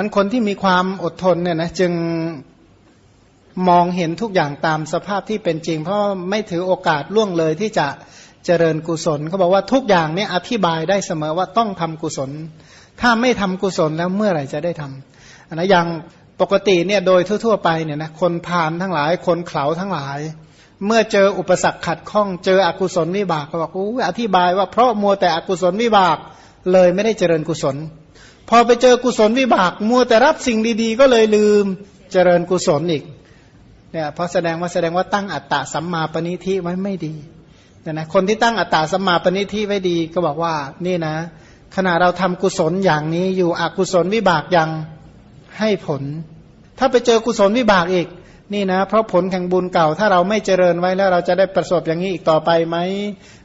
มันคนที่มีความอดทนเนี่ยนะจึงมองเห็นทุกอย่างตามสภาพที่เป็นจริง เพราะไม่ถือโอกาสล่วงเลยที่จะเจริญกุศลเขาบอกว่าทุกอย่างเนี่ยอธิบายได้เสมอว่าต้องทำกุศล ถ้าไม่ทำกุศลแล้วเมื่อไหร่จะได้ทำนนะอย่างปกติเนี่ยโดยทั่ว ๆ ไปเนี่ยนะคนพานทั้งหลายคนเข่าทั้งหลาย เมื่อเจออุปสรรคขัดข้องเจออกุศลวิบากเขาบอกอู้อธิบายว่าเพราะมัวแต่อกุศลวิบากเลยไม่ได้เจริญกุศล พอไปเจอกุศลวิบากมัวแต่รับสิ่งดีๆ ก็เลยลืมเจริญกุศลอีกเนี่ยเพราะแสดงว่าแสดงว่าตั้งอัตตะสัมมาปณิทิไว้ไม่ดีเนี่ยนะคนที่ตั้งอัตตาสัมมาปณิทิไว้ดีก็บอกว่านี่นะ ขณะเราทำกุศลอย่างนี้อยู่อกุศลวิบากยังให้ผล ถ้าไปเจอกุศลวิบากอีก นี่นะ เพราะผลแห่งบุญเก่าถ้าเราไม่เจริญไว้แล้วเราจะได้ประสบอย่างนี้อีกต่อไปไหม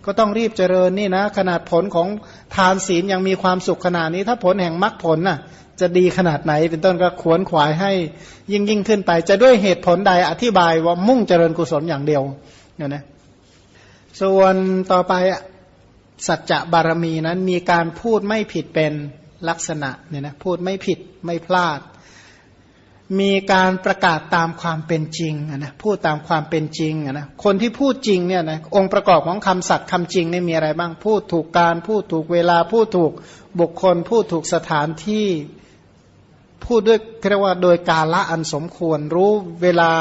ก็ต้องรีบเจริญนี่นะ ขนาดผลของทานศีลยังมีความสุขขนาดนี้ ถ้าผลแห่งมรรคผลน่ะ จะดีขนาดไหน เป็นต้นก็ขวนขวายให้ยิ่งยิ่งขึ้นไป จะด้วยเหตุผลใดอธิบายว่ามุ่งเจริญกุศลอย่างเดียวเนี่ยนะส่วนต่อไปสัจจะบารมีนั้นมีการพูดไม่ผิดเป็นลักษณะเนี่ยนะพูดไม่ผิดไม่พลาด มีการประกาศตามความเป็นจริงนะพูดตามความเป็นจริงนะคนที่พูดจริงเนี่ยนะองค์ประกอบของคำสัตย์คำจริงนี่มีอะไรบ้าง พูดถูกการ พูดถูกเวลา พูดถูกบุคคล พูดถูกสถานที่พูดด้วยเรียกว่าโดยกาละอันสมควร รู้เวลา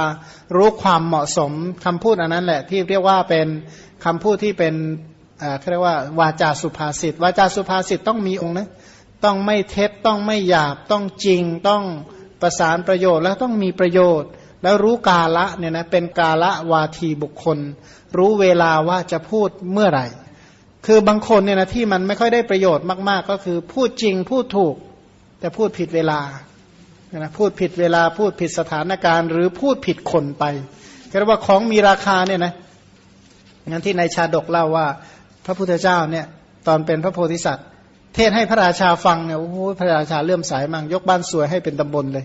รู้ความเหมาะสมคำพูดอันนั้นแหละที่เรียกว่าเป็นคำพูดที่เป็นเรียกว่าวาจาสุภาษิตวาจาสุภาษิตต้องมีองค์นะต้องไม่เท็จต้องไม่หยาบต้องจริงต้อง ประสานประโยชน์แล้วต้องมีประโยชน์ แล้วรู้กาละเนี่ยนะเป็นกาละวาทีบุคคล รู้เวลาว่าจะพูดเมื่อไหร่ คือบางคนเนี่ยนะที่มันไม่ค่อยได้ประโยชน์มาก ๆ ก็คือพูดจริงพูดถูก แต่พูดผิดเวลานะพูดผิดเวลาพูดผิดสถานการณ์ หรือพูดผิดคนไปเรียกว่าของมีราคาเนี่ยนะงั้นที่ในชาดกเล่าว่า พระพุทธเจ้าเนี่ยตอนเป็นพระโพธิสัตว์ เทศให้พระราชาฟังเนี่ยโอ้โหพระราชาเลื่อมสายมั่งยกบ้านสวยให้เป็นตำบลเลย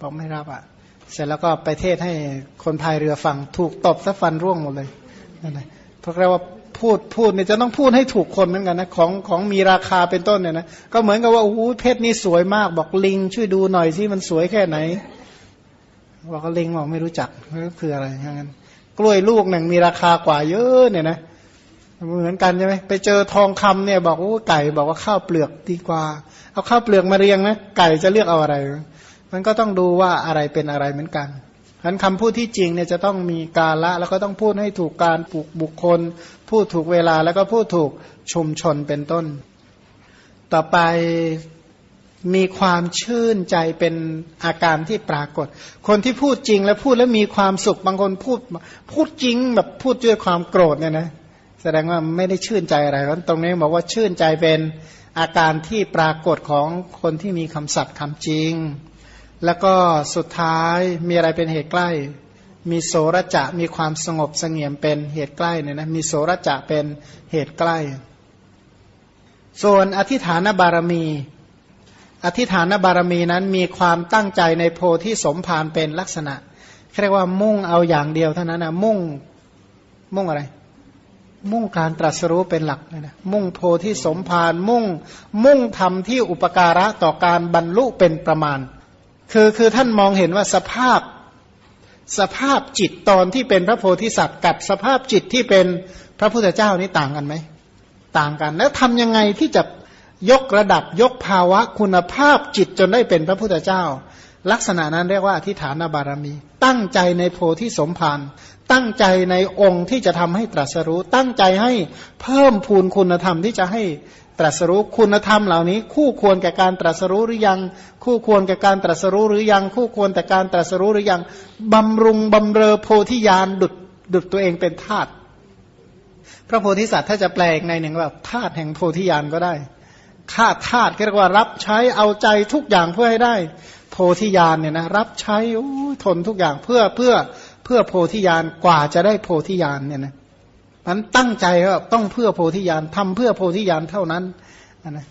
บอกไม่รับอะ เสร็จแล้วก็ไปเทศให้คนพายเรือฟัง ถูกตบซะฟันร่วงหมดเลยนั่นแหละเพราะเรียกว่าพูดพูดเนี่ยจะต้องพูดให้ถูกคนเหมือนกันนะของของมีราคาเป็นต้นเนี่ยนะก็เหมือนกับว่าโอ้โหเพชรนี่สวยมาก บอกลิง ช่วยดูหน่อยสิมันสวยแค่ไหนบอกลิงบอกไม่รู้จักก็คืออะไรอย่างนั้นกล้วยลูกหนึ่งมีราคากว่าเยอะเนี่ยนะ เหมือนกันใช่ไหมไปเจอทองคำเนี่ย บอกว่าไก่บอกว่าข้าวเปลือกดีกว่า เอาข้าวเปลือกมาเรียงนะไก่จะเลือกเอาอะไร มันก็ต้องดูว่าอะไรเป็นอะไรเหมือนกันฉะนั้นคำพูดที่จริงเนี่ยจะต้องมีกาละแล้วก็ต้องพูดให้ถูกการปลูกบุคคล พูดถูกเวลาแล้วก็พูดถูกชุมชนเป็นต้น ต่อไปมีความชื่นใจเป็นอาการที่ปรากฏ คนที่พูดจริงแล้วพูดแล้วมีความสุขบางคนพูดพูดจริงแบบพูดด้วยความโกรธเนี่ยนะ แสดงว่าไม่ได้ชื่นใจอะไรเพราะตรงนี้บอกว่าชื่นใจเป็นอาการที่ปรากฏของคนที่มีคำสัตย์คำจริง แล้วก็สุดท้ายมีอะไรเป็นเหตุใกล้ มีโสรจะมีความสงบสงเงียมเป็นเหตุใกล้เนี่ยนะมีโสรจะเป็นเหตุใกล้ ส่วนอธิฐานบารมี อธิฐานบารมีนั้นมีความตั้งใจในโพธิสมภารเป็นลักษณะเรียกว่ามุ่งเอาอย่างเดียวเท่านั้นนะมุ่งมุ่งอะไร มุ่งการตรัสรู้เป็นหลักนะมุ่งโพธิสมภารมุ่ง มุ่งทำที่อุปการะต่อการบรรลุเป็นประมาณ คือคือท่านมองเห็นว่าสภาพสภาพจิตตอนที่เป็นพระโพธิสัตว์ กับสภาพจิตที่เป็นพระพุทธเจ้านี่ต่างกันไหมต่างกัน แล้วทำยังไงที่จะยกระดับยกภาวะคุณภาพจิตจนได้เป็นพระพุทธเจ้า ลักษณะนั้นเรียกว่าอธิฐานบารมี ตั้งใจในโพธิสมภาร ตั้งใจในองค์ที่จะทำให้ตรัสรู้ ตั้งใจให้เพิ่มพูนคุณธรรมที่จะให้ตรัสรู้คุณธรรมเหล่านี้ คู่ควรแก่การตรัสรู้หรือยัง คู่ควรแก่การตรัสรู้หรือยัง คู่ควรแต่การตรัสรู้หรือยังบำรุงบำเรอโพธิญาณดุดดุดตัวเองเป็นธาตุพระโพธิสัตว์ถ้าจะแปลงในหนึ่งว่าธาตุแห่งโพธิญาณก็ได้ข้าธาตุเรียกว่ารับใช้เอาใจทุกอย่างเพื่อให้ได้ โพธิญาณเนี่ยนะรับใช้ทนทุกอย่างเพื่อเพื่อ พื่อโพธิญาณกว่าจะได้โพธิญาณเนี่ยนะมันตั้งใจว่าต้องเพื่อโพธิญาณทำเพื่อโพธิญาณเท่านั้นนะ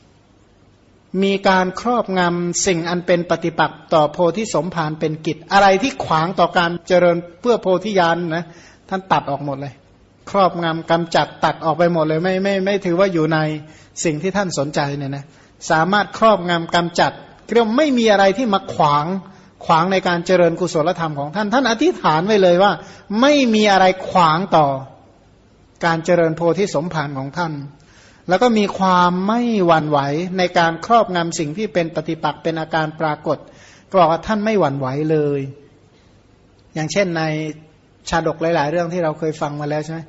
มีการครอบงำสิ่งอันเป็นปฏิปักษ์ต่อโพธิสมภารเป็นกิจ อะไรที่ขวางต่อการเจริญเพื่อโพธิญาณนะท่านตัดออกหมดเลย ครอบงำกำจัดตัดออกไปหมดเลยไม่ไม่ไม่ถือว่าอยู่ในสิ่งที่ท่านสนใจเนี่ยนะสามารถครอบงำกำจัดเรียกไม่มีอะไรที่มาขวาง ขวางในการเจริญกุศลธรรมของท่าน ท่านอธิษฐานไว้เลยว่า ไม่มีอะไรขวางต่อ การเจริญโพธิสมภารของท่าน แล้วก็มีความไม่หวั่นไหวในการครอบงำสิ่งที่เป็นปฏิปักษ์เป็นอาการปรากฏก็บอกว่าท่านไม่หวั่นไหวเลย อย่างเช่นในชาดกหลาย ๆ เรื่องที่เราเคยฟังมาแล้วใช่ไหม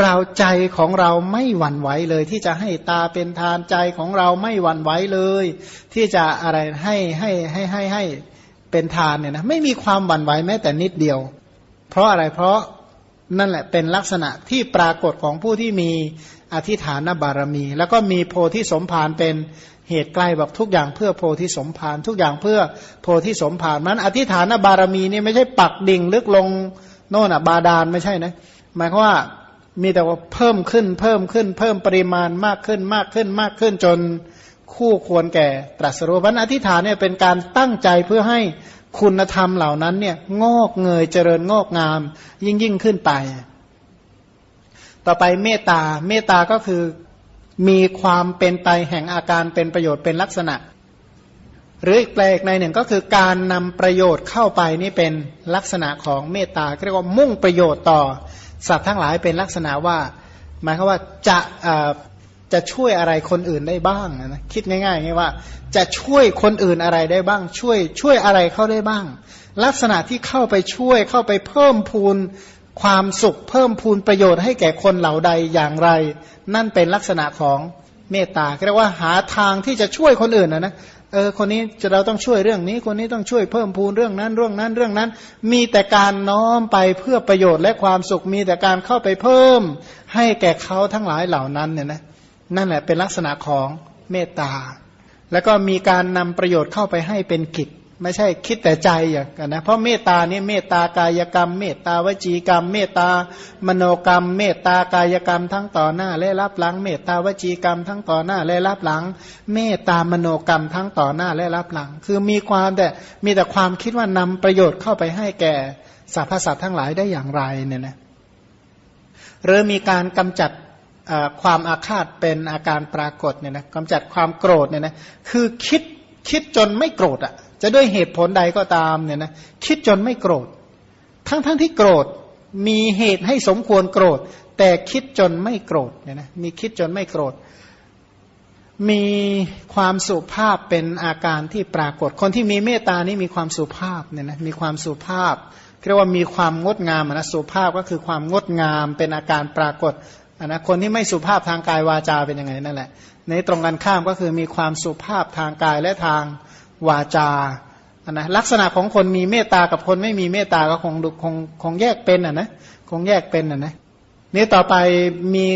เราใจของเราไม่หวั่นไหวเลย ที่จะให้ตาเป็นทานใจของเราไม่หวั่นไหวเลย ที่จะอะไรให้ให้ให้ให้ให้ เป็นทานเนี่ยนะไม่มีความหวั่นไหวแม้แต่นิดเดียว เพราะอะไรเพราะนั่นแหละเป็นลักษณะที่ปรากฏของผู้ที่มีอธิฐานบารมี แล้วก็มีโพธิสมภารเป็นเหตุใกล้แบบทุกอย่างเพื่อโพธิสมภารทุกอย่างเพื่อโพธิสมภารนั้นอธิฐานบารมีนี่ไม่ใช่ปักดิ่งลึกลงโน่นอะบาดาลไม่ใช่นะหมายความว่ามีแต่ว่าเพิ่มขึ้นเพิ่มขึ้น เพิ่มปริมาณมากขึ้นมากขึ้นมากขึ้นจน คู่ควรแก่ตรัสรู้พันอธิษฐานเนี่ยเป็นการตั้งใจเพื่อให้คุณธรรมเหล่านั้นเนี่ยงอกเงยเจริญงอกงาม ยิ่งยิ่งขึ้นไป ต่อไปเมตตาเมตตาก็คือมีความเป็นไปแห่งอาการเป็นประโยชน์เป็นลักษณะ หรืออีกแปลกในหนึ่งก็คือการนำประโยชน์เข้าไปนี่เป็นลักษณะของเมตตาเรียกว่ามุ่งประโยชน์ต่อสัตว์ทั้งหลายเป็นลักษณะว่า หมายความว่าจะ จะช่วยอะไรคนอื่นได้บ้างนะคิดง่ายๆง่ายว่า จะช่วยคนอื่นอะไรได้บ้าง ช่วยช่วยอะไรเข้าได้บ้าง ลักษณะที่เข้าไปช่วยเข้าไปเพิ่มพูนความสุข เพิ่มพูนประโยชน์ให้แก่คนเหล่าใดอย่างไร นั่นเป็นลักษณะของเมตตาเรียกว่าหาทางที่จะช่วยคนอื่นนะนะเออคนนี้จะเราต้องช่วยเรื่องนี้ คนนี้ต้องช่วยเพิ่มพูนเรื่องนั้นเรื่องนั้นเรื่องนั้น มีแต่การน้อมไปเพื่อประโยชน์และความสุขมีแต่การเข้าไปเพิ่ม ให้แก่เขาทั้งหลายเหล่านั้นเนี่ยนะ นั่นแหละเป็นลักษณะของเมตตา แล้วก็มีการนำประโยชน์เข้าไปให้เป็นกิจ ไม่ใช่คิดแต่ใจอย่างนะเพราะเมตตานี่เมตตากายกรรม เมตตาวจีกรรม เมตตามโนกรรม เมตตากายกรรมทั้งต่อหน้า และรับหลัง เมตตาวจีกรรมทั้งต่อหน้า และรับหลัง เมตตามโนกรรมทั้งต่อหน้าและรับหลัง คือมีความแต่มีแต่ความคิดว่านำประโยชน์เข้าไปให้แก่สรรพสัตว์ทั้งหลายได้อย่างไรเนี่ยนะหรือมีการกำจัด ความอาฆาตเป็นอาการปรากฏเนี่ยนะกำจัดความโกรธเนี่ยนะคือคิดคิดจนไม่โกรธอะ จะด้วยเหตุผลใดก็ตามเนี่ยนะคิดจนไม่โกรธ ทั้งทั้งที่โกรธมีเหตุให้สมควรโกรธ แต่คิดจนไม่โกรธเนี่ยนะมีคิดจนไม่โกรธ มีความสุภาพเป็นอาการที่ปรากฏ คนที่มีเมตตานี่มีความสุภาพเนี่ยนะมีความสุภาพเรียกว่ามีความงดงามนะสุภาพก็คือความงดงามเป็นอาการปรากฏ นะคนที่ไม่สุภาพทางกายวาจาเป็นยังไงนั่นแหละ ในตรงกันข้ามก็คือมีความสุภาพทางกายและทางวาจานะลักษณะของคนมีเมตตากับคนไม่มีเมตตาก็คงคงคงแยกเป็นอะนะคงแยกเป็นอะนะนี่ต่อไปมี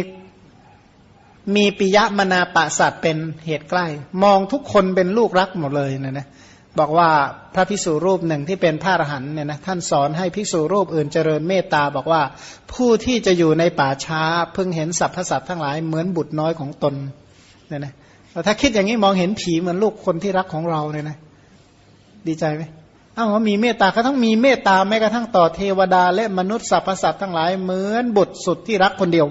มีปิยมนาปะสัตว์เป็นเหตุใกล้ มองทุกคนเป็นลูกรักหมดเลยนะนะ บอกว่าพระพิสุรูปหนึ่งที่เป็นพระอรหันเนี่ยนะท่านสอนให้พิสุรูปอื่นเจริญเมตตาบอกว่า ผู้ที่จะอยู่ในป่าช้าเพิ่งเห็นสัพพสัตว์ทั้งหลายเหมือนบุตรน้อยของตนเนี่ยนะถ้าคิดอย่างนี้มองเห็นผีเหมือนลูกคนที่รักของเราเนี่ยนะ ดีใจไหมอ้าวว่ามีเมตตาเขาต้องมีเมตตาแม้กระทั่งต่อเทวดา และมนุษย์สรรพสัตว์ทั้งหลายเหมือนบุตรสุดที่รักคนเดียว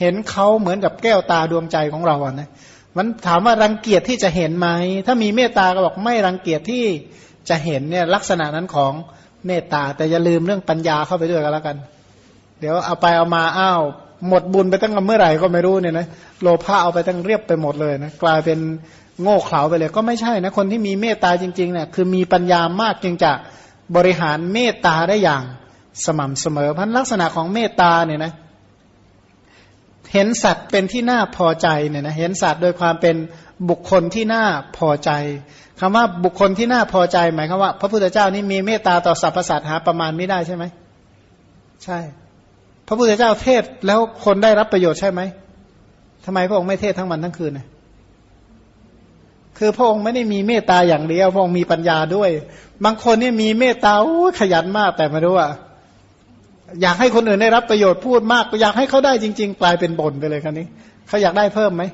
เห็นเขาเหมือนกับแก้วตาดวงใจของเราอะนะ มันถามว่ารังเกียจที่จะเห็นไหม ถ้ามีเมตตาก็บอกไม่รังเกียจที่จะเห็นเนี่ยลักษณะนั้นของเมตตา แต่อย่าลืมเรื่องปัญญาเข้าไปด้วยกันแล้วกัน เดี๋ยวเอาไปเอามาอ้าวหมดบุญไปตั้งเมื่อไหร่ก็ไม่รู้เนี่ยนะโลภะเอาไปตั้งเรียบไปหมดเลยนะกลายเป็นโง่เขลาไปเลย ก็ไม่ใช่นะคนที่มีเมตตาจริงๆเนี่ยคือมีปัญญามากจึงจะบริหารเมตตาได้อย่างสม่ำเสมอพันลักษณะของเมตตาเนี่ยนะเเห็นสัตว์เป็นที่น่าพอใจเนี่ยนะเห็นสัตว์โดยความเป็นบุคคลที่น่าพอใจคำว่าบุคคลที่น่าพอใจหมายความว่า พระพุทธเจ้านี่มีเมตตาต่อสรรพสัตว์หาประมาณไม่ได้ใช่ไหมใช่ พระพุทธเจ้าเทศแล้วคนได้รับประโยชน์ใช่ไหมทำไมพระองค์ไม่เทศทั้งวันทั้งคืนนะคือพระองค์ไม่ได้มีเมตตาอย่างเดียวพระองค์มีปัญญาด้วย บางคนนี่มีเมตตาขยันมากแต่ไม่รู้ว่า อยากให้คนอื่นได้รับประโยชน์พูดมากอยากให้เขาได้จริง ๆ กลายเป็นบ่นไปเลยครันี้เขาอยากได้เพิ่มไหม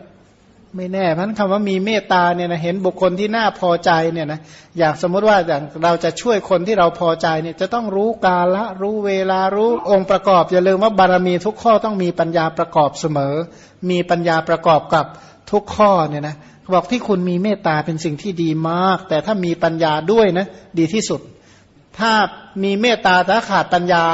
ไม่แน่เพราะนั้นคำว่ามีเมตตาเนี่ยนะเห็นบุคคลที่น่าพอใจเนี่ยนะอยากสมมติว่าอย่างเราจะช่วยคนที่เราพอใจเนี่ยจะต้องรู้กาละรู้เวลารู้องค์ประกอบ อย่าลืมว่าบารมีทุกข้อต้องมีปัญญาประกอบเสมอ มีปัญญาประกอบกับทุกข้อเนี่ยนะบอกที่คุณมีเมตตาเป็นสิ่งที่ดีมาก แต่ถ้ามีปัญญาด้วยนะดีที่สุด ถ้ามีเมตตาแต่ขาดปัญญา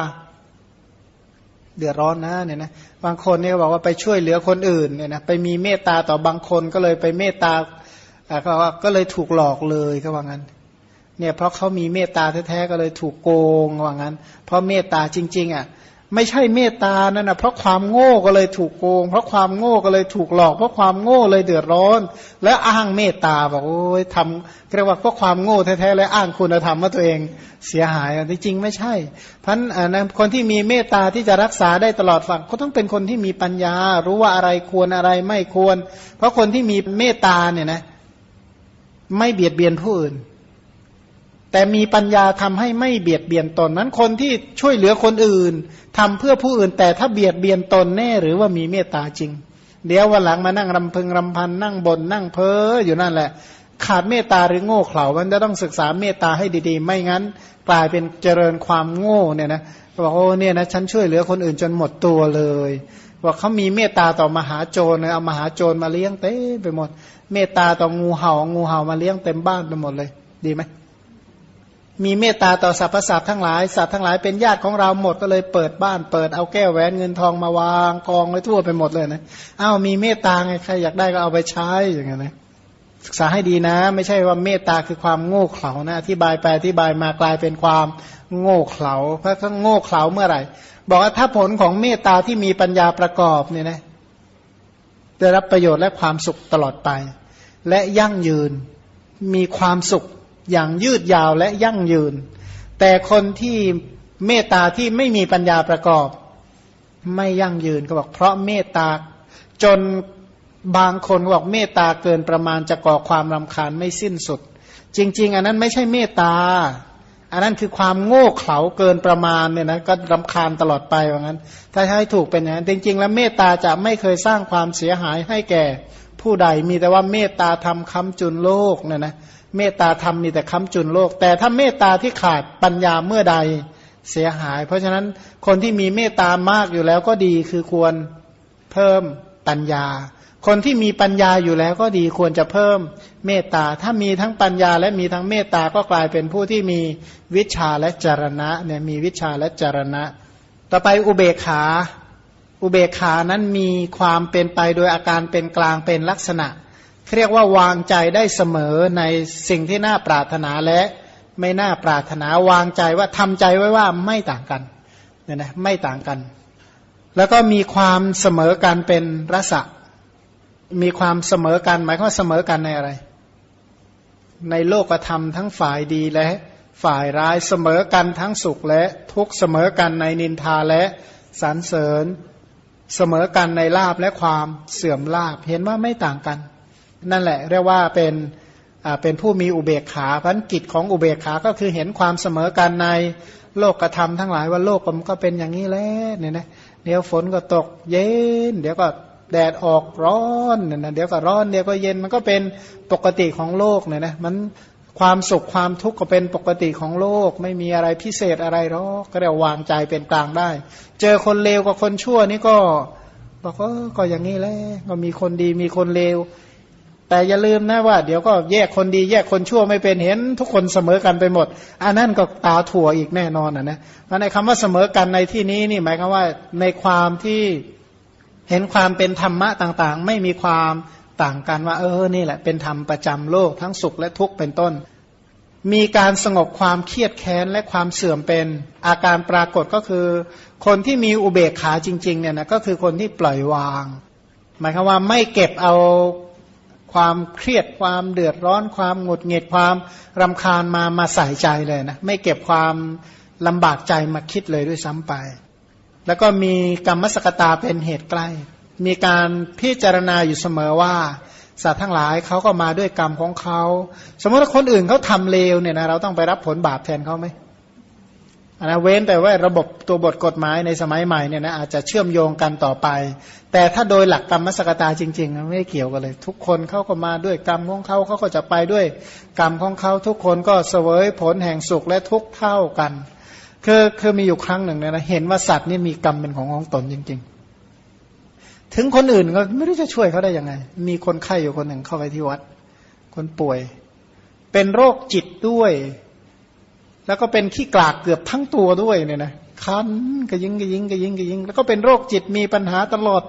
เดือดร้อนนะเนี่ยนะบางคนเนี่ยบอกว่าไปช่วยเหลือคนอื่นเนี่ยนะไปมีเมตตาต่อบางคนก็เลยไปเมตตาก็ว่าก็เลยถูกหลอกเลยก็ว่างั้นเนี่ยเพราะเขามีเมตตาแท้ๆก็เลยถูกโกงว่างั้น เพราะเมตตาจริง ๆ อะ ไม่ใช่เมตตานั่นนะเพราะความโง่ก็เลยถูกโกง เพราะความโง่ก็เลยถูกหลอก เพราะความโง่เลยเดือดร้อน และอ้างเมตตาบอกโอ้ยทำเรียกว่าเพราะความโง่แท้ๆและอ้างคุณธรรมว่าตัวเองเสียหายจริงๆไม่ใช่พันนะคนที่มีเมตตาที่จะรักษาได้ตลอดฝั่งก็ต้องเป็นคนที่มีปัญญา รู้ว่าอะไรควรอะไรไม่ควร เพราะคนที่มีเมตตาเนี่ยนะ ไม่เบียดเบียนผู้อื่น แต่มีปัญญาทำให้ไม่เบียดเบียนตนนั้นคนที่ช่วยเหลือคนอื่นทำเพื่อผู้อื่น แต่ถ้าเบียดเบียนตนแน่ หรือว่ามีเมตตาจริง เดี๋ยววันหลังมานั่งรำพึงรำพันนั่งบนนั่งเพ้ออยู่นั่นแหละ ขาดเมตตาหรือโง่เขลามันจะต้องศึกษาเมตตาให้ดีๆ ไม่งั้น กลายเป็นเจริญความโง่เนี่ยนะบอกโอ้เนี่ยนะฉันช่วยเหลือคนอื่นจนหมดตัวเลยบอกเขามีเมตตาต่อมหาโจรเนยเอามหาโจรมาเลี้ยงเต้ไปหมด เมตตาต่องูเห่างูเห่ามาเลี้ยงเต็มบ้านไปหมดเลย ดีไหม มีเมตตาต่อสรรพสัตว์ทั้งหลายสัตว์ทั้งหลายเป็นญาติของเราหมดก็เลยเปิดบ้านเปิดเอาแก้วแหวนเงินทองมาวางกองไว้ทั่วไปหมดเลยนะอ้าวมีเมตตาไงใครอยากได้ก็เอาไปใช้อย่างเงี้ยนะศึกษาให้ดีนะ ไม่ใช่ว่าเมตตาคือความโง่เขลานะอธิบายไปอธิบายมากลายเป็นความโง่เขลาเพราะถ้าโง่เขลาเมื่อไหร่ บอกว่าถ้าผลของเมตตาที่มีปัญญาประกอบเนี่ยนะได้รับประโยชน์และความสุขตลอดไป และยั่งยืนมีความสุข อย่างยืดยาวและยั่งยืน แต่คนที่เมตตาที่ไม่มีปัญญาประกอบ ไม่ยั่งยืนก็บอกเพราะเมตตาจนบางคนบอกเมตตาเกินประมาณจะก่อความรำคาญไม่สิ้นสุด จริง ๆ อันนั้นไม่ใช่เมตตา อันนั้นคือความโง่เขลาเกินประมาณเนี่ยนะก็รำคาญตลอดไปว่างั้น ถ้าให้ถูกเป็นอย่างนั้นจริง ๆ แล้วเมตตาจะไม่เคยสร้างความเสียหายให้แก่ผู้ใดมีแต่ว่าเมตตาทำคำจุนโลกเนี่ยนะ เมตตาธรรมมีแต่คำจุนโลก แต่ถ้าเมตตาที่ขาดปัญญาเมื่อใดเสียหาย เพราะฉะนั้นคนที่มีเมตตามากอยู่แล้วก็ดีคือควรเพิ่มปัญญา คนที่มีปัญญาอยู่แล้วก็ดีควรจะเพิ่มเมตตา ถ้ามีทั้งปัญญาและมีทั้งเมตตาก็กลายเป็นผู้ที่มีวิชาและจรณะเนี่ยมีวิชาและจรณะ ต่อไปอุเบกขาอุเบกขานั้นมีความเป็นไปโดยอาการเป็นกลางเป็นลักษณะ เรียกว่าวางใจได้เสมอในสิ่งที่น่าปรารถนาและไม่น่าปรารถนาวางใจว่าทำใจไว้ว่าไม่ต่างกันเนี่ยนะไม่ต่างกัน แล้วก็มีความเสมอกันเป็นรสะมีความเสมอกันหมายความว่าเสมอกันในอะไร ในโลกธรรมทั้งฝ่ายดีและฝ่ายร้ายเสมอกันทั้งสุขและทุกเสมอกันในนินทาและสรรเสริญ เสมอกันในลาบและความเสื่อมลาบเห็นว่าไม่ต่างกัน นั่นแหละเรียกว่าเป็นเป็นผู้มีอุเบกขาพันกิจของอุเบกขาก็คือเห็นความเสมอกันในโลกกระทำทั้งหลายว่าโลกมันก็เป็นอย่างนี้แหละเนี่ยนะเดี๋ยวฝนก็ตกเย็น เดี๋ยวก็แดดออกร้อนเนี่ยนะเดี๋ยวก็ร้อนเดี๋ยวก็เย็นมันก็เป็นปกติของโลกเนี่ยนะมันความสุขความทุกข์ก็เป็นปกติของโลก ไม่มีอะไรพิเศษอะไรหรอกก็เรียกวางใจเป็นกลางได้ เจอคนเลวกับคนชั่วนี่ก็บอกว่าก็อย่างนี้แหละก็มีคนดีมีคนเลว แต่อย่าลืมนะว่าเดี๋ยวก็แยกคนดีแยกคนชั่วไม่เป็นเห็นทุกคนเสมอกันไปหมดอันนั้นก็ตาถั่วอีกแน่นอนนะนะในคำว่าเสมอกันในที่นี้นี่หมายความว่าในความที่เห็นความเป็นธรรมะต่างๆ ไม่มีความต่างกันว่า เออนี่แหละเป็นธรรมประจำโลกทั้งสุขและทุกข์เป็นต้น มีการสงบความเครียดแค้นและความเสื่อมเป็นอาการปรากฏก็คือ คนที่มีอุเบกขาจริงๆเนี่ยนะก็คือคนที่ปล่อยวาง หมายความว่าไม่เก็บเอา ความเครียดความเดือดร้อนความหงุดหงิดความรำคาญมามาใส่ใจเลยนะไม่เก็บความลำบากใจมาคิดเลยด้วยซ้ำไป แล้วก็มีกรรมสกตาเป็นเหตุใกล้ มีการพิจารณาอยู่เสมอว่าสัตว์ทั้งหลายเขาก็มาด้วยกรรมของเขา สมมติว่าคนอื่นเขาทำเลวเนี่ยนะเราต้องไปรับผลบาปแทนเขาไหม นะเว้นแต่ว่าระบบตัวบทกฎหมายในสมัยใหม่เนี่ยนะอาจจะเชื่อมโยงกันต่อไป แต่ถ้าโดยหลักกรรมสกตาจริงๆไม่เกี่ยวกันเลย ทุกคนเขาก็มาด้วยกรรมของเขาเขาก็จะไปด้วยกรรมของเขาทุกคนก็เสวยผลแห่งสุขและทุกเท่ากันคือคือมีอยู่ครั้งหนึ่งเนะเห็นว่าสัตว์นี่มีกรรมเป็นของของตนจริง ๆ ถึงคนอื่นก็ไม่รู้จะช่วยเขาได้ยังไง มีคนไข้อยู่คนหนึ่งเข้าไปที่วัด คนป่วย เป็นโรคจิตด้วย แล้วก็เป็นขี้กลากเกือบทั้งตัวด้วยเนี่ยนะคันกระยิงกระยิงกระยิงกระยิง แล้วก็เป็นโรคจิตมีปัญหาตลอด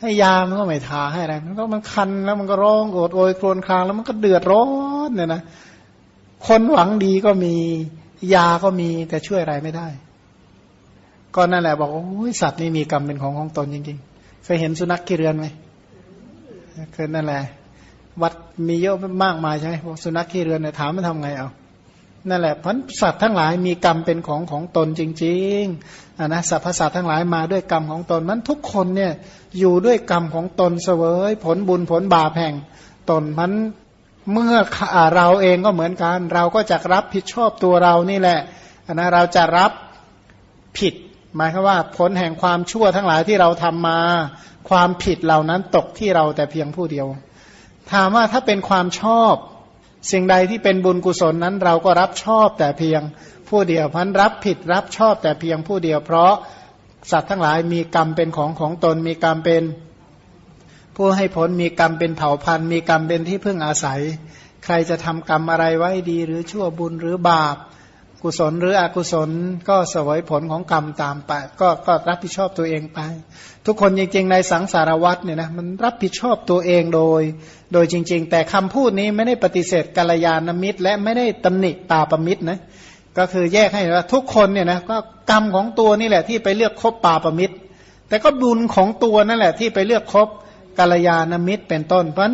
ให้ยามันก็ไม่ทาให้อะไรมันก็มันคันแล้วมันก็ร้องโอดโอยครวญครางแล้วมันก็เดือดร้อนเนี่ยนะคนหวังดีก็มียาก็มีแต่ช่วยอะไรไม่ได้ ก็นั่นแหละบอกโอ้ยสัตว์นี่มีกรรมเป็นของของตนจริงๆเคยเห็นสุนัขกี่เรือนไหมเคยนั่นแหละ วัดมีเยอะมากมายใช่ไหมสุนัขกี่เรือนเนี่ยถามมันทำไงเอา นั่นแหละพันสัตว์ทั้งหลายมีกรรมเป็นของของตนจริงๆอ่านะสรรพสัตว์ทั้งหลายมาด้วยกรรมของตนนั้นทุกคนเนี่ยอยู่ด้วยกรรมของตนเสวย ผลบุญผลบาปแห่งตนมันเมื่อเราเองก็เหมือนกัน เราก็จะรับผิดชอบตัวเรานี่แหละนะเราจะรับผิด หมายคือว่าผลแห่งความชั่วทั้งหลายที่เราทำมา ความผิดเหล่านั้นตกที่เราแต่เพียงผู้เดียว ถามว่าถ้าเป็นความชอบ สิ่งใดที่เป็นบุญกุศลนั้นเราก็รับชอบแต่เพียงผู้เดียวพันรับผิดรับชอบแต่เพียงผู้เดียว เพราะสัตว์ทั้งหลายมีกรรมเป็นของของตนมีกรรมเป็น ผู้ให้ผลมีกรรมเป็นเผ่าพันธุ์ มีกรรมเป็นที่พึ่งอาศัย ใครจะทำกรรมอะไรไว้ดีหรือชั่วบุญหรือบาป กุศลหรืออกุศลก็สวยผลของกรรมตามไปก็ก็รับผิดชอบตัวเองไป ทุกคนจริง ๆ ในสังสารวัตเนี่ยนะมันรับผิดชอบตัวเองโดย โดยจริง ๆ แต่คำพูดนี้ไม่ได้ปฏิเสธกัลยาณมิตร และไม่ได้ตำหนิตาประมิตรนะก็คือแยกให้ว่าทุกคนเนี่ยนะก็กรรมของตัวนี่แหละที่ไปเลือกคบปาประมิตร แต่ก็บุญของตัวนั่นแหละที่ไปเลือกคบกัลยาณมิตรเป็นต้น เพราะ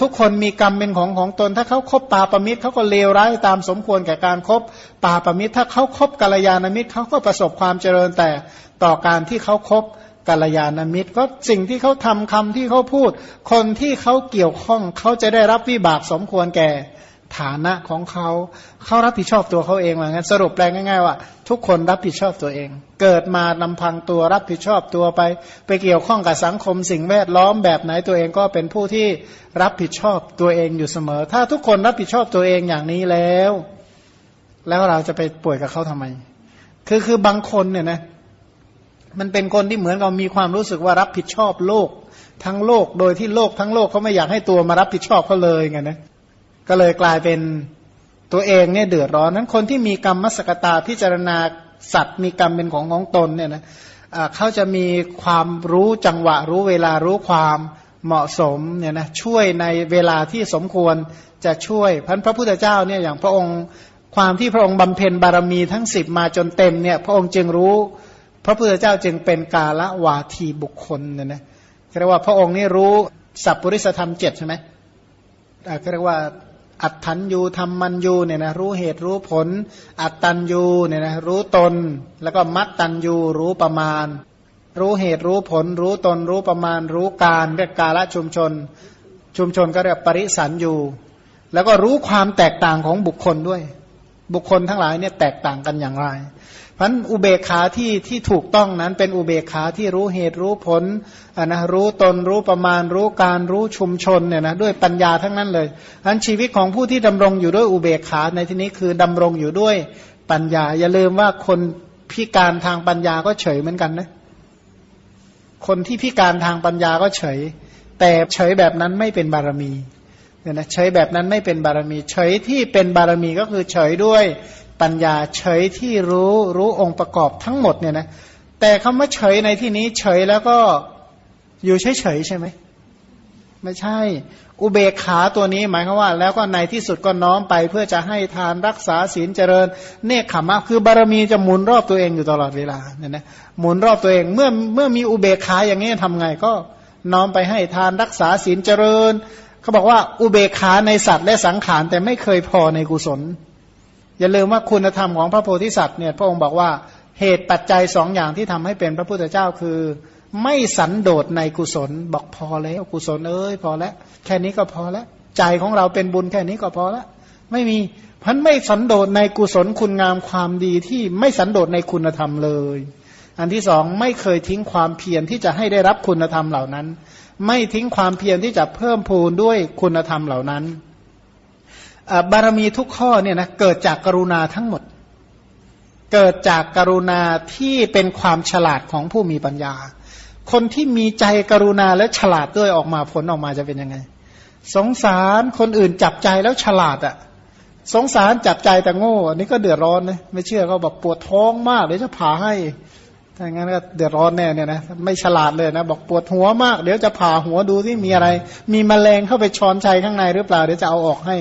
ทุกคนมีกรรมเป็นของของตน ถ้าเขาคบปาปมิตรเขาก็เลวร้ายตามสมควรแก่การครบปาปมิตร ถ้าเขาคบกัลยาณมิตรเขาก็ประสบความเจริญแต่ต่อการที่เขาคบกัลยาณมิตร ก็สิ่งที่เขาทำคำที่เขาพูด คนที่เขาเกี่ยวข้องเขาจะได้รับวิบากสมควรแก่ ฐานะของเขาเขารับผิดชอบตัวเขาเองว่างั้นสรุปแปลง่ายๆว่า ทุกคนรับผิดชอบตัวเอง เกิดมาลำพังตัวรับผิดชอบตัวไป ไปเกี่ยวข้องกับสังคมสิ่งแวดล้อมแบบไหนตัวเองก็เป็นผู้ที่รับผิดชอบตัวเองอยู่เสมอ ถ้าทุกคนรับผิดชอบตัวเองอย่างนี้แล้ว แล้วเราจะไปป่วยกับเขาทำไม คือคือบางคนเนี่ยนะมันเป็นคนที่เหมือนกับมีความรู้สึกว่ารับผิดชอบโลก ทั้งโลกโดยที่โลกทั้งโลกเขาไม่อยากให้ตัวมารับผิดชอบเขาเลยไงนะ ก็เลยกลายเป็นตัวเองเนี่ยเดือดร้อนนั้นคนที่มีกรรมมสกตาพิจารณาสัตว์มีกรรมเป็นของของตนเนี่ยนะเขาจะมีความรู้จังหวะรู้เวลารู้ความเหมาะสมเนี่ยนะช่วยในเวลาที่สมควรจะช่วยพันพระพุทธเจ้าเนี่ยอย่างพระองค์ความที่พระองค์บำเพ็ญบารมีทั้งสิบมาจนเต็มเนี่ยพระองค์จึงรู้ พระพุทธเจ้าจึงเป็นกาละวาทีบุคคลเนี่ยนะเรียกว่าพระองค์นี่รู้สัพปริสธรรมเจ็ดใช่ไหมเรียกว่า อัตถัญยูธรรมมันยูเนี่ยนะรู้เหตุรู้ผล อัตตัญยูเนี่ยนะรู้ตน แล้วก็มัตตัญยูรู้ประมาณ รู้เหตุรู้ผล รู้ตนรู้ประมาณ รู้การเรียกกาละชุมชน ชุมชนก็เรียกปริสันยูแล้วก็รู้ความแตกต่างของบุคคลด้วย บุคคลทั้งหลายเนี่ยแตกต่างกันอย่างไร พันอุเบกขาที่ที่ถูกต้องนั้นเป็นอุเบกขาที่รู้เหตุรู้ผลอ่นะรู้ตนรู้ประมาณรู้การรู้ชุมชนเนี่ยนะด้วยปัญญาทั้งนั้นเลยอันชีวิตของผู้ที่ดำรงอยู่ด้วยอุเบกขาในที่นี้คือดำรงอยู่ด้วยปัญญา อย่าลืมว่าคนพิการทางปัญญาก็เฉยเหมือนกันนะคนที่พิการทางปัญญาก็เฉย แต่เฉยแบบนั้นไม่เป็นบารมีเนี่ยนะเฉยแบบนั้นไม่เป็นบารมี เฉยที่เป็นบารมีก็คือเฉยด้วย ปัญญาเฉยที่รู้รู้องค์ประกอบทั้งหมดเนี่ยนะแต่คำว่าเฉยในที่นี้เฉยแล้วก็อยู่เฉยเฉยใช่ไหมไม่ใช่ อุเบกขาตัวนี้หมายความว่า แล้วก็ในที่สุดก็น้อมไปเพื่อจะให้ทานรักษาศีลเจริญ เนคขมะคือบารมีจะหมุนรอบตัวเองอยู่ตลอดเวลาเนี่ยนะหมุนรอบตัวเองเมื่อเมื่อมีอุเบกขาอย่างนี้ทำไงก็น้อมไปให้ทานรักษาศีลเจริญ เขาบอกว่าอุเบกขาในสัตว์และสังขารแต่ไม่เคยพอในกุศล อย่าลืมว่าคุณธรรมของพระโพธิสัตว์เนี่ยพระองค์บอกว่าเหตุปัจจัยสองอย่างที่ทำให้เป็นพระพุทธเจ้าคือ ไม่สันโดษในกุศลบอกพอแล้วกุศลเอ้ยพอแล้วแค่นี้ก็พอแล้วใจของเราเป็นบุญแค่นี้ก็พอแล้วไม่มีพันไม่สันโดษในกุศลคุณงามความดีที่ไม่สันโดษในคุณธรรมเลย อันที่สองไม่เคยทิ้งความเพียรที่จะให้ได้รับคุณธรรมเหล่านั้น ไม่ทิ้งความเพียรที่จะเพิ่มพูนด้วยคุณธรรมเหล่านั้น บารมีทุกข้อเนี่ยนะเกิดจากกรุณาทั้งหมด เกิดจากกรุณาที่เป็นความฉลาดของผู้มีปัญญา คนที่มีใจกรุณาและฉลาดด้วยออกมาผลออกมาจะเป็นยังไง สงสารคนอื่นจับใจแล้วฉลาดอะ่ะสงสารจับใจแต่โง่ อันนี้ก็เดือดร้อนนะไม่เชื่อก็บอกปวดท้องมากเดี๋ยวจะผ่าให้ถ้างั้นก็เดือดร้อนแน่เนี่ยนะไม่ฉลาดเลยนะบอกปวดหัวมาก เดี๋ยวจะผ่าหัวดูที่มีอะไร มีแมลงเข้าไปช้อนชัยข้างในหรือเปล่าเดี๋ยวจะเอาออกให้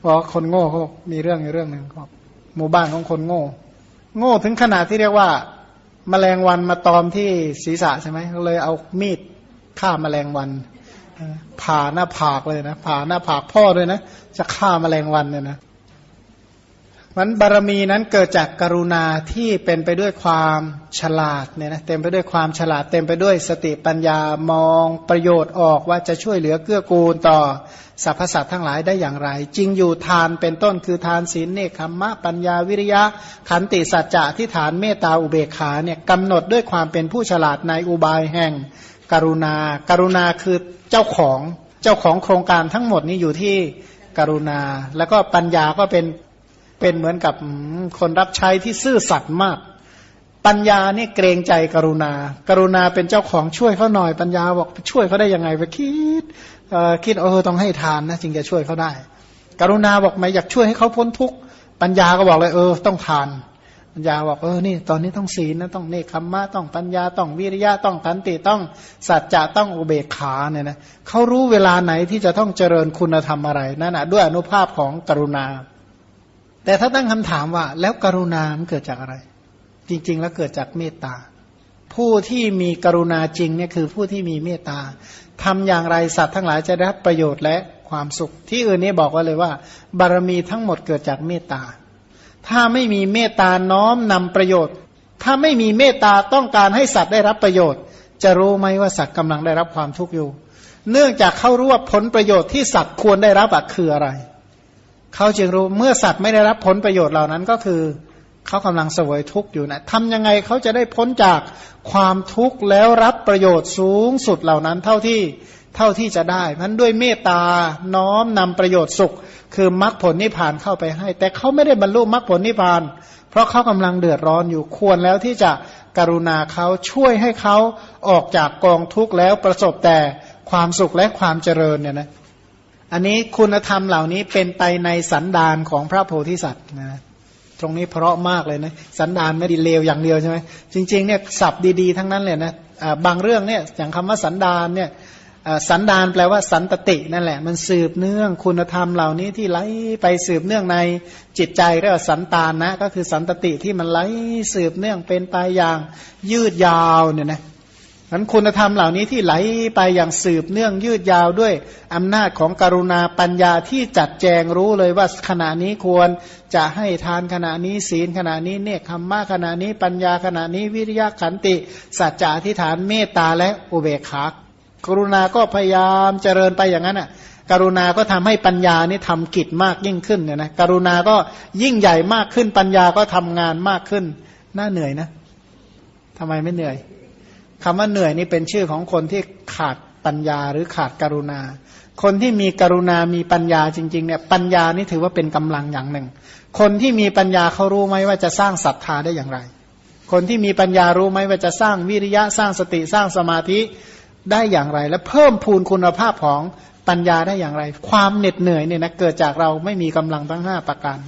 เพราะคนโง่เขามีเรื่องเรื่องหนึ่งก็หมู่บ้านของคนโง่ โง่ถึงขนาดที่เรียกว่า แมลงวันมาตอมที่ศีรษะใช่ไหมเขาเลยเอามีดฆ่าแมลงวันผ่าหน้าผากเลยนะผ่าหน้าผากพ่อด้วยนะ จะฆ่าแมลงวันเนี่ยนะ มันบารมีนั้นเกิดจากกรุณาที่เป็นไปด้วยความฉลาดเนี่ยนะเต็มไปด้วยความฉลาด เต็มไปด้วยสติปัญญามองประโยชน์ออกว่าจะช่วยเหลือเกื้อกูลต่อสรรพสัตว์ทั้งหลายได้อย่างไร จริงอยู่ทานเป็นต้นคือทานศีลเนคขมมะปัญญาวิริยะ ขันติสัจจะที่ฐานเมตตาอุเบกขาเนี่ยกำหนดด้วยความเป็นผู้ฉลาดในอุบายแห่งกรุณาการุณาคือเจ้าของเจ้าของโครงการทั้งหมดนี้อยู่ที่กรุณา แล้วก็ปัญญาก็เป็น เป็นเหมือนกับคนรับใช้ที่ซื่อสัตย์มาก ปัญญานี่เกรงใจกรุณา กรุณาเป็นเจ้าของช่วยเขาหน่อยปัญญาบอกช่วยเขาได้ยังไงไปคิดคิดเออต้องให้ทานนะจึงจะช่วยเขาได้ กรุณาบอกไม่อยากช่วยให้เขาพ้นทุกข์ปัญญาก็บอกเลยเออต้องทาน ปัญญาบอกเออนี่ ตอนนี้ต้องศีลนะต้องเนคขมมะต้องปัญญาต้องวิริยะต้องขันติต้องสัจจะต้องอุเบกขาเนี่ยนะเขารู้เวลาไหนที่จะต้องเจริญคุณธรรมอะไรนั่นนะด้วยอนุภาพของกรุณา แต่ถ้าตั้งคำถามว่า แล้วกรุณามันเกิดจากอะไร จริง ๆ แล้วเกิดจากเมตตา ผู้ที่มีกรุณาจริงเนี่ยคือผู้ที่มีเมตตาทำอย่างไรสัตว์ทั้งหลายจะได้รับประโยชน์และความสุข ที่อื่นนี่บอกว่าเลยว่า บารมีทั้งหมดเกิดจากเมตตา ถ้าไม่มีเมตตาน้อมนำประโยชน์ ถ้าไม่มีเมตตาต้องการให้สัตว์ได้รับประโยชน์ จะรู้ไหมว่าสัตว์กำลังได้รับความทุกข์อยู่ เนื่องจากเขารู้ว่าผลประโยชน์ที่สัตว์ควรได้รับคืออะไร เขาจึงรู้เมื่อสัตว์ไม่ได้รับผลประโยชน์เหล่านั้นก็คือเขากำลังเสวยทุกข์อยู่นะทำยังไงเขาจะได้พ้นจากความทุกข์แล้วรับประโยชน์สูงสุดเหล่านั้นเท่าที่เท่าที่จะได้นั้นด้วยเมตตาน้อมนำประโยชน์สุข คือมรรคผลนิพพานเข้าไปให้ แต่เขาไม่ได้บรรลุมรรคผลนิพพาน เพราะเขากำลังเดือดร้อนอยู่ควรแล้วที่จะกรุณาเขาช่วยให้เขาออกจากกองทุกข์แล้วประสบแต่ความสุขและความเจริญเนี่ยนะ อันนี้คุณธรรมเหล่านี้เป็นไปในสันดานของพระโพธิสัตว์นะตรงนี้เพราะมากเลยนะสันดานไม่ดีเลวอย่างเดียวใช่ไหมจริงๆเนี่ยศัพท์ดีๆทั้งนั้นเลยนะบางเรื่องเนี่ยอย่างคำว่าสันดานเนี่ยสันดานแปลว่าสันตตินั่นแหละ มันสืบเนื่องคุณธรรมเหล่านี้ที่ไหลไปสืบเนื่องในจิตใจเรียกว่าสันตานนะก็คือสันตติที่มันไหลสืบเนื่องเป็นไปอย่างยืดยาวเนี่ยนะ นั้นคุณธรรมเหล่านี้ที่ไหลไปอย่างสืบเนื่องยืดยาวด้วยอำนาจของกรุณาปัญญาที่จัดแจงรู้เลยว่าขณะนี้ควรจะให้ทานขณะนี้ศีลขณะนี้เนคขมมะขณะนี้ปัญญาขณะนี้วิริยะขันติ สัจจะทิฏฐานเมตตาและอุเบกขากรุณาก็พยายามเจริญไปอย่างนั้นอะกรุณาก็ทำให้ปัญญานี่ทำกิจมากยิ่งขึ้นเนี่ยนะกรุณาก็ยิ่งใหญ่มากขึ้นปัญญาก็ทำงานมากขึ้น น่าเหนื่อยนะทำไมไม่เหนื่อย คำว่าเหนื่อยนี่เป็นชื่อของคนที่ขาดปัญญาหรือขาดกรุณา คนที่มีกรุณามีปัญญาจริงๆเนี่ยปัญญานี่ถือว่าเป็นกำลังอย่างหนึ่ง คนที่มีปัญญาเขารู้ไหมว่าจะสร้างศรัทธาได้อย่างไร คนที่มีปัญญารู้ไหมว่าจะสร้างวิริยะสร้างสติสร้างสมาธิได้อย่างไร และเพิ่มพูนคุณภาพของปัญญาได้อย่างไร ความเหน็ดเหนื่อยเนี่ยนะเกิดจากเราไม่มีกำลังทั้งห้าประการ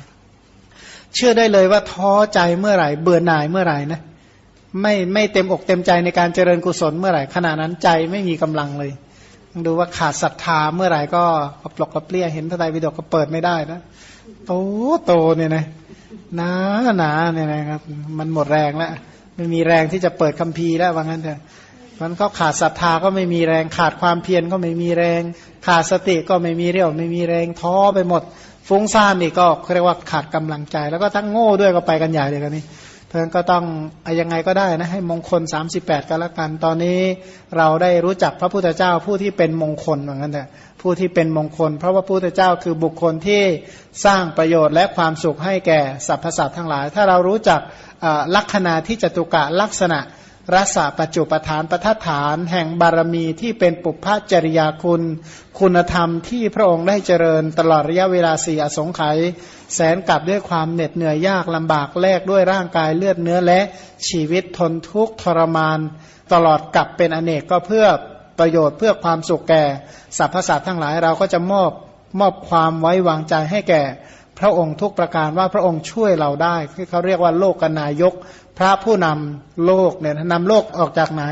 เชื่อได้เลยว่าท้อใจเมื่อไหร่ เบื่อหน่ายเมื่อไหร่นะ ไม่ไม่เต็มอกเต็มใจในการเจริญกุศลเมื่อไหร่ขณะนั้นใจไม่มีกำลังเลยดูว่าขาดศรัทธาเมื่อไหร่ก็กระปลกกระเปรี้ยเห็นพระไตรปิฎกก็เปิดไม่ได้นะโตโตเนี่ยนะหนาหนาเนี่ยนะครับ มันหมดแรงแล้วไม่มีแรงที่จะเปิดคัมภีร์แล้วว่างั้นเถอะมันก็ขาดศรัทธาก็ไม่มีแรง ขาดความเพียรก็ไม่มีแรง ขาดสติก็ไม่มีเรี่ยว ไม่มีแรงท้อไปหมด ฟุ้งซ่านนี่ก็เรียกว่าขาดกำลังใจ แล้วก็ทั้งโง่ด้วยก็ไปกันใหญ่เลยกันนี่ เพราะนั้นก็ต้องอยังไงก็ได้นะให้มงคล 38กันละกัน ตอนนี้เราได้รู้จักพระพุทธเจ้าผู้ที่เป็นมงคลเหมือนกันแต่ผู้ที่เป็นมงคล เพราะว่าพระพุทธเจ้าคือบุคคลที่สร้างประโยชน์และความสุขให้แก่สรรพสัตว์ทั้งหลาย ถ้าเรารู้จักลักษณะที่จตุกะลักษณะ รัศปัจจุปทานประทัฐาน แห่งบารมีที่เป็นปุพพจริยาคุณ คุณธรรมที่พระองค์ได้เจริญตลอดระยะเวลาสี่อสงไขยแสนกลับด้วยความเหน็ดเหนื่อยยากลำบากแลกด้วยร่างกายเลือดเนื้อและชีวิตทนทุกข์ทรมาน ตลอดกลับเป็นอเนกก็เพื่อประโยชน์เพื่อความสุขแก่สรรพสัตว์ทั้งหลายเราก็จะมอบมอบความไว้วางใจให้แก่ พระองค์ทุกประการว่าพระองค์ช่วยเราได้ที่เขาเรียกว่าโลกกนายก พระผู้นำโลกเนี่ยนำโลกออกจากไหน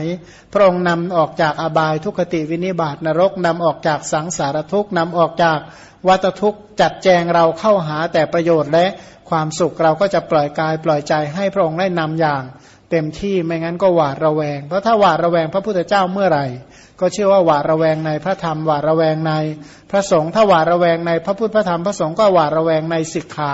พระองค์นำออกจากอบายทุกขติวินิบาตนรกนำออกจากสังสารทุกข์นำออกจากวัตทุกข์จัดแจงเราเข้าหาแต่ประโยชน์และความสุขเราก็จะปล่อยกายปล่อยใจให้พระองค์ได้นำอย่าง เต็มที่ไม่งั้นก็หวาดระแวง เพราะถ้าหวาดระแวงพระพุทธเจ้าเมื่อไหร่ ก็เชื่อว่าหวาดระแวงในพระธรรมหวาดระแวงในพระสงฆ์ถ้าหวาดระแวงในพระพุทธพระธรรมพระสงฆ์ก็หวาดระแวงในสิกขา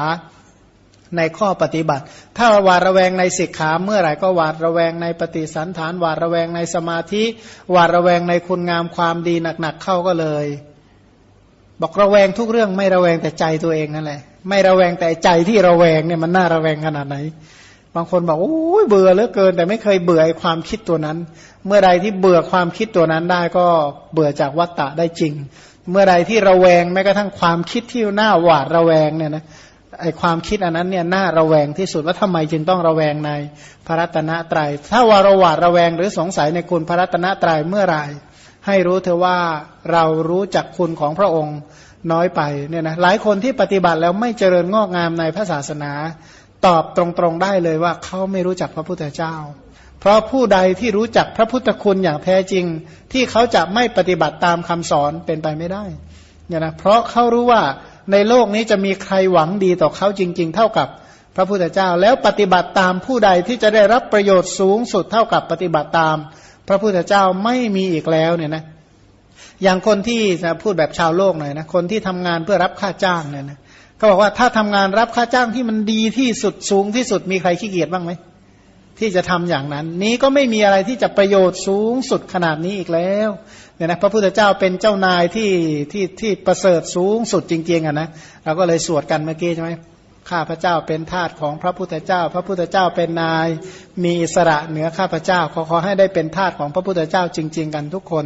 ในข้อปฏิบัติ ถ้าหวาดระแวงในสิกขาเมื่อไหร่ก็หวาดระแวงในปฏิสันฐานหวาดระแวงในสมาธิหวาดระแวงในคุณงามความดีหนักๆเข้าก็เลย บอกระแวงทุกเรื่องไม่ระแวงแต่ใจตัวเองนั่นแหละไม่ระแวงแต่ใจที่ระแวงเนี่ยมันน่าระแวงขนาดไหน บางคนบอกโอ้ยเบื่อเหลือเกิน แต่ไม่เคยเบื่อไอความคิดตัวนั้น เมื่อใดที่เบื่อความคิดตัวนั้นได้ก็เบื่อจากวัตตะได้จริง เมื่อใดที่ระแวงแม้กระทั่งความคิดที่น่าหวาดระแวงเนี่ยนะไอความคิดอันนั้นเนี่ยน่าระแวงที่สุดว่าทำไมจึงต้องระแวงในพระรัตนตรยัย ถ้าวารวาดระแวงหรือสงสัยในคุณพระรัตนตรัยเมื่อไหร่ให้รู้เธอว่าเรารู้จักคุณของพระองค์น้อยไปเนี่ยนะหลายคนที่ปฏิบัติแล้วไม่เจริญงอกงามในพระศาสนา ตอบตรงๆได้เลยว่าเขาไม่รู้จักพระพุทธเจ้า เพราะผู้ใดที่รู้จักพระพุทธคุณอย่างแท้จริง ที่เขาจะไม่ปฏิบัติตามคำสอนเป็นไปไม่ได้เนี่ยนะเพราะเขารู้ว่าในโลกนี้จะมีใครหวังดีต่อเขาจริง ๆ เท่ากับพระพุทธเจ้า แล้วปฏิบัติตามผู้ใดที่จะได้รับประโยชน์สูงสุดเท่ากับปฏิบัติตาม พระพุทธเจ้าไม่มีอีกแล้วเนี่ยนะอย่างคนที่จะพูดแบบชาวโลกหน่อยนะคนที่ทำงานเพื่อรับค่าจ้างเนี่ยนะ ก็บอกว่าถ้าทำงานรับค่าจ้างที่มันดีที่สุดสูงที่สุดมีใครขี้เกียจบ้างไหมที่จะทำอย่างนั้น นี้ก็ไม่มีอะไรที่จะประโยชน์สูงสุดขนาดนี้อีกแล้วเนี่ยนะพระพุทธเจ้าเป็นเจ้านายที่ที่ที่ประเสริฐสูงสุดจริงๆอะนะเราก็เลยสวดกันเมื่อกี้ใช่ไหมข้าพระเจ้าเป็นทาสของพระพุทธเจ้า พระพุทธเจ้าเป็นนาย มีอิสระเหนือข้าพระเจ้าขอขอให้ได้เป็นทาสของพระพุทธเจ้าจริง ๆ กันทุกคน